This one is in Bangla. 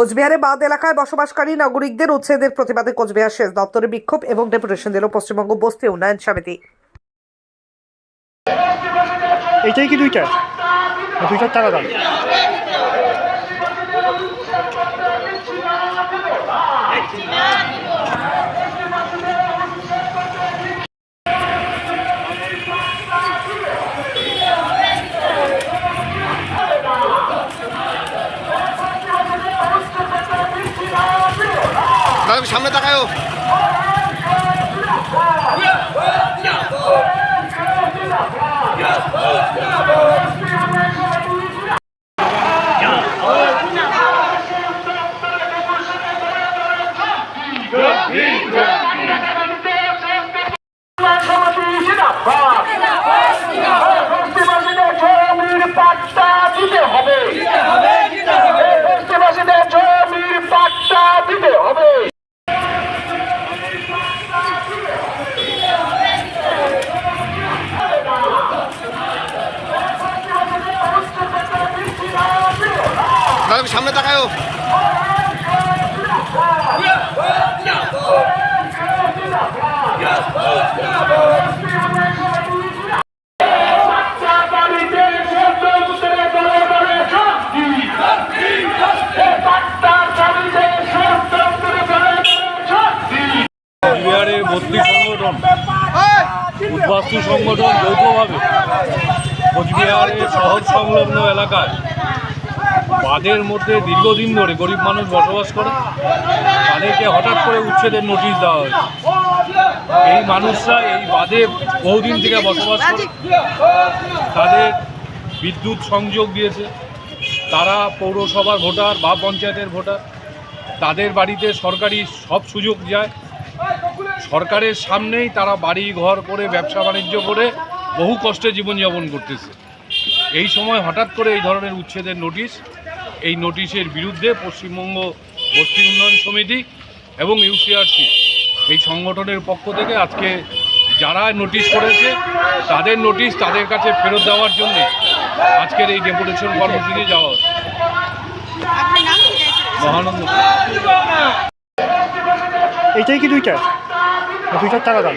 কোচবিহারে বাদ এলাকায় বসবাসকারী নাগরিকদের উচ্ছেদের প্রতিবাদে কোচবিহার সেচ দপ্তরে বিক্ষোভ এবং ডেপুটেশন দিল পশ্চিমবঙ্গ বস্তি উন্নয়ন সমিতি। কি দুইটা? দুইটার টাকা দাম দাদা সামনে তাকায়ও। দাদা সামনে তাকায়ও। বিহারের ভর্তি সংগঠন উদ্বাস্তু সংগঠন যৌথভাবে কোচবিহারের শহর সংলগ্ন এলাকায় বাঁধের মধ্যে দীর্ঘদিন ধরে গরিব মানুষ বসবাস করে, তাদেরকে হঠাৎ করে উচ্ছেদের নোটিশ দেওয়া হয়েছে এই মানুষরা এই বাঁধে বহুদিন থেকে বসবাস করে। তাদের বিদ্যুৎ সংযোগ দিয়েছে। তারা পৌরসভার ভোটার বা পঞ্চায়েতের ভোটার। তাদের বাড়িতে সরকারি সব সুযোগ যায়। সরকারের সামনেই তারা বাড়ি ঘর করে, ব্যবসা বাণিজ্য করে বহু কষ্টে জীবনযাপন করতেছে। এই সময় হঠাৎ করে এই ধরনের উচ্ছেদের নোটিশ এই নোটিশের বিরুদ্ধে পশ্চিমবঙ্গ বস্তি উন্নয়ন সমিতি এবং ইউসিআরসি এই সংগঠনের পক্ষ থেকে আজকে যারা নোটিশ করেছে তাদের নোটিশ তাদের কাছে ফেরত দেওয়ার জন্য আজকের এই ডেপুটেশন কর্মসূচি যাওয়া হচ্ছে। মহানন্দ। এইটাই কি দুইটা? দুইটার টাকা দাম।